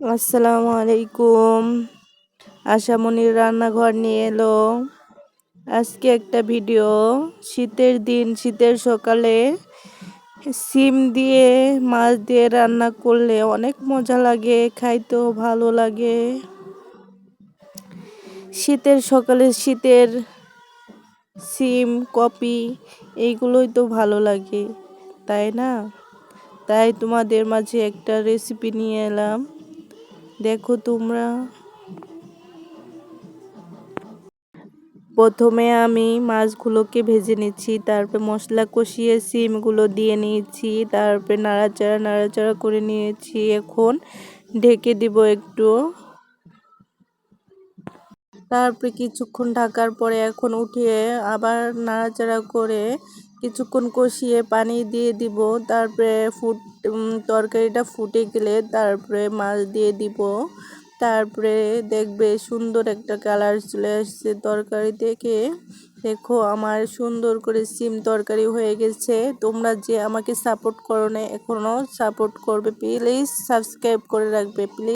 আসসালামু আলাইকুম আশামনির রান্নাঘর নিয়ে এলো। আজকে একটা ভিডিও। শীতের দিন, শীতের সকালে সিম দিয়ে, মাছ দিয়ে রান্না করলে অনেক মজা লাগে, খাইতেও ভালো লাগে। শীতের সকালে শীতের সিম, কপি, এইগুলোই তো ভালো লাগে, তাই না? তাই তোমাদের মাঝে একটা রেসিপি নিয়ে এলাম। দেখো তোমরা। প্রথমে আমি মাছগুলোকে ভেজে নিচ্ছি, তারপর মশলা কষিয়ে সিমগুলো দিয়ে নিয়েছি তারপরে নাড়াচাড়া নাড়াচাড়া করে নিয়েছি। এখন ঢেকে দিব একটু। তারপরে কিছুক্ষণ ঢাকার পরে এখন উঠিয়ে আবার নাড়াচাড়া করে কিছুক্ষণ কষিয়ে পানি দিয়ে দিব, তারপরে ফুট তরকারিটা ফুটে গেলে তারপরে মাছ দিয়ে দিব। তারপরে দেখবে সুন্দর একটা কালার চলে আসছে তরকারি থেকে। দেখো আমার সুন্দর করে সিম তরকারি হয়ে গেছে। তোমরা যে আমাকে সাপোর্ট করো না এখনও সাপোর্ট করবে, প্লিজ সাবস্ক্রাইব করে রাখবে, প্লিজ।